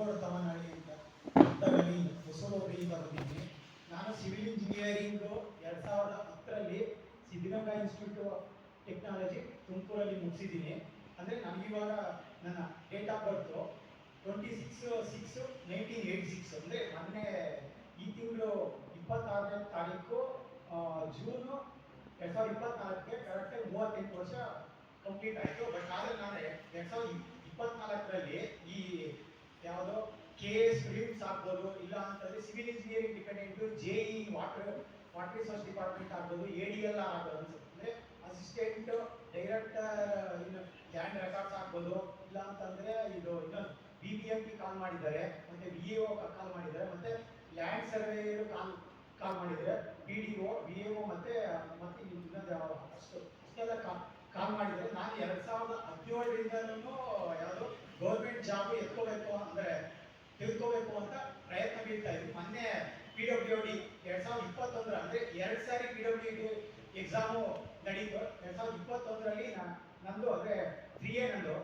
ಮುದ್ದೋಡ ತವನಹಳ್ಳಿ ಅಂತ ಹೊಸೂರಿಯಿಂದ ಬಂದಿದ್ದೀನಿ ನಾನು ಸಿವಿಲ್ ಇಂಜಿನಿಯರಿಂಗು ಎರಡು ಸಾವಿರದ ಹತ್ತರಲ್ಲಿ ಸಿದ್ಧಗಂಗಾ ಇನ್ಸ್ಟಿಟ್ಯೂಟ್ ಟೆಕ್ನಾಲಜಿ ತುಮಕೂರಲ್ಲಿ ಮುಗಿಸಿದ್ದೀನಿ. ಅಂದರೆ ಇವಾಗ ನನ್ನ date of birth twenty six six nineteen eighty six ಅಂದರೆ ಮೊನ್ನೆ ಈ ತಿಂಗಳು ಇಪ್ಪತ್ತಾರನೇ ತಾರೀಕು ಜೂನು ಎರಡು ಸಾವಿರದ ಇಪ್ಪತ್ನಾಲ್ಕಕ್ಕೆ ಕರೆಕ್ಟಾಗಿ ಮೂವತ್ತೆಂಟು ವರ್ಷ ಕಂಪ್ಲೀಟ್ ಆಯಿತು. ಬಟ್ ಆದರೆ ನಾನು ಎರಡು ಸಾವಿರದ ಇಪ್ಪತ್ನಾಲ್ಕರಲ್ಲಿ ಈ ಯಾವುದೋ ಕೆ ಎಸ್ ಫಿಲಿಮ್ಸ್ ಆಗ್ಬೋದು, ಇಲ್ಲ ಅಂತಂದ್ರೆ civil engineering dependent J E water water resource department ಆಗ್ಬೋದು ಎ ಡಿ ಎಲ್ ಆಗ್ಬೋದು ಅನ್ಸುತ್ತೆ. ಅಸಿಸ್ಟೆಂಟ್ ಡೈರೆಕ್ಟರ್ ಇನ್ನು ಲ್ಯಾಂಡ್ ರೆಕಾರ್ಡ್ಸ್ ಆಗ್ಬೋದು, ಇಲ್ಲ ಅಂತಂದ್ರೆ ಇದು ಇನ್ನೊಂದು B B M P call ಮಾಡಿದ್ದಾರೆ, ಮತ್ತೆ ಬಿ ಎ ಒ ಕಾಲ್ ಮಾಡಿದ್ದಾರೆ, ಮತ್ತೆ ಲ್ಯಾಂಡ್ ಸರ್ವೇಯರ್ ಕಾಲ್ ಕಾಲ್ ಮಾಡಿದ್ದಾರೆ B D O B A O ಮತ್ತೆ ಮತ್ತೆ ಇನ್ನೊಂದು ಅಷ್ಟು, ಅಷ್ಟೆಲ್ಲ ಕಾಲ್ ಮಾಡಿದ್ದಾರೆ. ನಾನು ಎರಡ್ ಸಾವಿರದ ಹದಿನೇಳರಿಂದನೂ ಗೌರ್ಮೆಂಟ್ ಜಾಬ್ ಎತ್ಕೋಬೇಕು ಅಂದ್ರೆ ತಿಳ್ಕೋಬೇಕು ಅಂತ ಪ್ರಯತ್ನ ಬೀಳ್ತಾ ಇದ್ರು ಮೊನ್ನೆ ಪಿ ಡಬ್ಲ್ಯೂ ಡಿ ಎರಡ್ ಸಾವಿರದ ಇಪ್ಪತ್ತೊಂದರ ಅಂದ್ರೆ ಎರಡ್ ಸಾರಿ ಪಿ ಡಬ್ಲ್ಯೂ ಡಿ ಎಕ್ಸಾಮು ನಡೀತು. ಎರಡ್ ಸಾವಿರದ ಇಪ್ಪತ್ತೊಂದರಲ್ಲಿ ನಂದು ಅಂದ್ರೆ ತ್ರೀ ಎ ನಂದು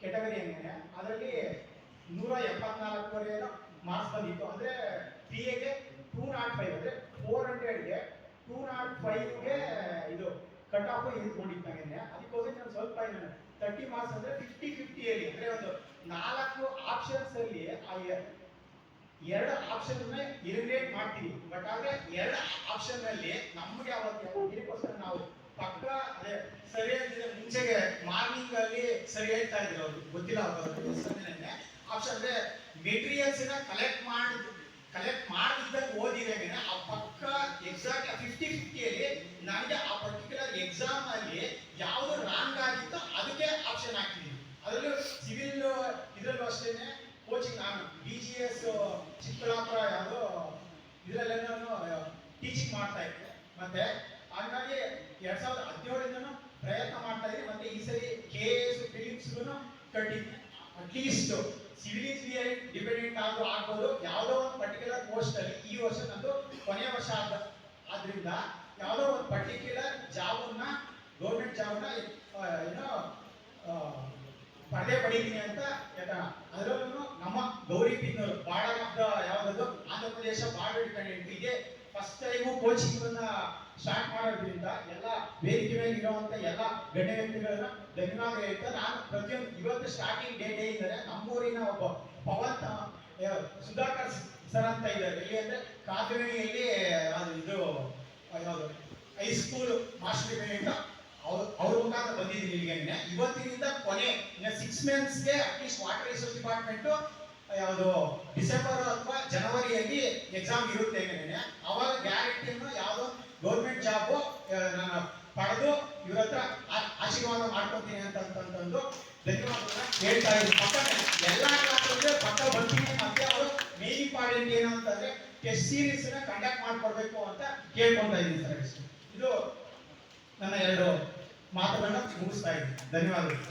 ಕೆಟಗರಿ ಏನೇನೆ ಅದರಲ್ಲಿ ನೂರ ಎಪ್ಪತ್ನಾಲ್ಕುವರೆ ಮಾರ್ಕ್ಸ್ ಬಂದಿತ್ತು. ಅಂದ್ರೆ ತ್ರೀ ಎಗೆ ಟೂ ನಾಟ್ ಫೈವ್ ಅಂದ್ರೆ ಫೋರ್ ಹಂಡ್ರೆಡ್ಗೆ ಟೂ ನಾಟ್ ಫೈವ್ಗೆ ಇದು ಕಟ್ ಆಫ್ ಇಟ್ಕೊಂಡಿತ್ತು. ಸ್ವಲ್ಪ ತರ್ಟಿ ಮಾರ್ಕ್ಸ್ ಅಂದ್ರೆ ಫಿಫ್ಟಿ ಫಿಫ್ಟಿಯಲ್ಲಿ ಅಂದ್ರೆ ಒಂದು ನಾಲ್ಕು ಆಪ್ಷನ್ಸ್ ಅಲ್ಲಿ ಆ ಎರಡು ಆಪ್ಷನ್ ಎಲಿಮಿನೇಟ್ ಮಾಡ್ತೀವಿ. ಬಟ್ ಆದ್ರೆ ಎರಡು ಆಪ್ಷನ್ ಅಲ್ಲಿ ನಮ್ಗೆ ಅವತ್ತು ನಾವು ಪಕ್ಕ ಅದೇ ಸರಿಯಾಗಿದೆ ಮುಂಚೆಗೆ ಮಾರ್ನಿಂಗ್ ಅಲ್ಲಿ ಸರಿ ಹೇಳ್ತಾ ಇದ್ರು ಅವ್ರು. ಗೊತ್ತಿಲ್ಲ ಆಪ್ಷನ್ ಅಂದ್ರೆ ಮೆಟೀರಿಯಲ್ಸ್ನ ಕಲೆಕ್ಟ್ ಮಾಡಿ ಕಲೆಕ್ಟ್ ಮಾಡಿದ್ದಾಗ ಓದಿದಾಗ ಆ ಪಕ್ಕ ಎಕ್ಸಾಕ್ಟ್ ಫಿಫ್ಟಿ ಫಿಫ್ಟಿಯಲ್ಲಿ ನನಗೆ ಆ ಪರ್ಟಿಕ್ಯುಲರ್ ಎಕ್ಸಾಮ್ ಅಲ್ಲಿ ಯಾವ್ದು ರಾಂಗ್ ಆಗಿತ್ತೋ ಅದಕ್ಕೆ ಆಪ್ಷನ್ ಹಾಕ್ತೀನಿ ಅದರಲ್ಲೂ ಸಿವಿಲ್ ಇದರಲ್ಲೂ ಅಷ್ಟೇನೆ ಕೋಚಿಂಗ್ ನಾನು ಬಿ ಜಿ ಎಸ್ ಚಿಕ್ಕಬಳ್ಳಾಪುರ ಯಾವುದೋ ಇದರಲ್ಲೆಲ್ಲನೂ ಟೀಚಿಂಗ್ ಮಾಡ್ತಾ ಇದ್ದೆ. ಮತ್ತೆ ಹಾಗಾಗಿ ಎರಡ್ ಸಾವಿರದ ಹದಿನೇಳರಿಂದನೂ ಪ್ರಯತ್ನ ಮಾಡ್ತಾ ಇದ್ದೀನಿ. ಮತ್ತೆ ಈ ಸರಿ ಕೆ ಎಸ್ ಫಿಲಿಮ್ಸ್ಗೂ ಕಟ್ಟಿದ್ದೆ. At least civil engineering dependent ಆಗು ಆಗ್ಬೋದು. ಯಾವುದೋ ಒಂದು ಪರ್ಟಿಕ್ಯುಲರ್ ಪೋಸ್ಟ್ ಅಲ್ಲಿ ಈ ವರ್ಷ ನಂದು ಕೊನೆಯ ವರ್ಷ ಆದ. ಆದ್ರಿಂದ ಯಾವುದೋ ಒಂದು ಪರ್ಟಿಕ್ಯುಲರ್ ಜಾಬನ್ನ ಗೌರ್ಮೆಂಟ್ ಜಾಬ್ನ ಏನೋ ಪಡೆದೇ ಪಡೀತೀನಿ ಅಂತ ಅದರಲ್ಲೂ ನಮ್ಮ ಗೌರಿ ಪಿನ್ನೂರು border of Andhra Pradesh border dependent. ಇದೆ ಫಸ್ಟ್ ಟೈಮು ಕೋಚಿಂಗ್ ಅನ್ನ ಸ್ಟಾರ್ಟ್ ಮಾಡೋದ್ರಿಂದ ಎಲ್ಲ ವೇದಿಕೆ ಮೇಲೆ ಇರುವಂತ ಎಲ್ಲ ಗಣ್ಯ ವ್ಯಕ್ತಿಗಳನ್ನ ಧನ್ಯವಾದ ಹೇಳ್ತಾ ನಾನು ಪ್ರತಿಯೊಂದು ಇವತ್ತು ಸ್ಟಾರ್ಟಿಂಗ್ ಡೇಟ್ ಇದ್ದಾರೆ. ನಮ್ಮೂರಿನ ಒಬ್ಬ ಪವನ್ ಸುಧಾಕರ್ ಸರ್ ಅಂತ ಇದ್ದಾರೆ. ಇಲ್ಲಿ ಅಂದ್ರೆ ಕಾದಿರಿಯಲ್ಲಿ ಇದು ಯಾವುದು ಹೈಸ್ಕೂಲ್ ಮಾಸ್ಟರ್ ಅವ್ರು ಅವ್ರ, ಅವರು ಮುಖಾಂತರ ಬಂದಿದ್ದೀನಿ ಇಲ್ಲಿಗೆ. ಇವತ್ತಿನಿಂದ ಕೊನೆ, ಇನ್ನು six ಮಂತ್ಸ್ಗೆ at least water resource department ಯಾವುದು, ಡಿಸೆಂಬರ್ ಅಥವಾ ಜನವರಿಯಲ್ಲಿ ಎಕ್ಸಾಮ್ ಇರುತ್ತೆ ಏನೇನೆ ಅವಾಗ ಗ್ಯಾರಂಟಿಯನ್ನು ಯಾವುದೋ ಗೌರ್ಮೆಂಟ್ ಜಾಬ್ ನಾನು ಪಡೆದು ಇವ್ರ ಹತ್ರ ಆಶೀರ್ವಾದ ಮಾಡ್ಕೊತೀನಿ ಅಂತಂತಂದು ಧನ್ಯವಾದಗಳನ್ನ ಹೇಳ್ತಾ ಇದ್ದೀನಿ ಪಕ್ಕ ಎಲ್ಲ ಕ್ಲಾಸಲ್ಲೂ ಪಕ್ಕ ಬರ್ತೀನಿ ಮತ್ತೆ ಅವರು ಮೇನ್ ಇಂಪಾರ್ಟೆಂಟ್ ಏನು ಅಂತಂದ್ರೆ ಟೆಸ್ಟ್ನ ಕಂಡಕ್ಟ್ ಮಾಡ್ಕೊಡ್ಬೇಕು ಅಂತ ಕೇಳ್ಕೊಳ್ತಾ ಇದ್ದೀನಿ ಸರ್ ಇದು ನನ್ನ ಎರಡು ಮಾತುಗಳನ್ನ ಮುಗಿಸ್ತಾ ಇದ್ದೀನಿ. ಧನ್ಯವಾದಗಳು.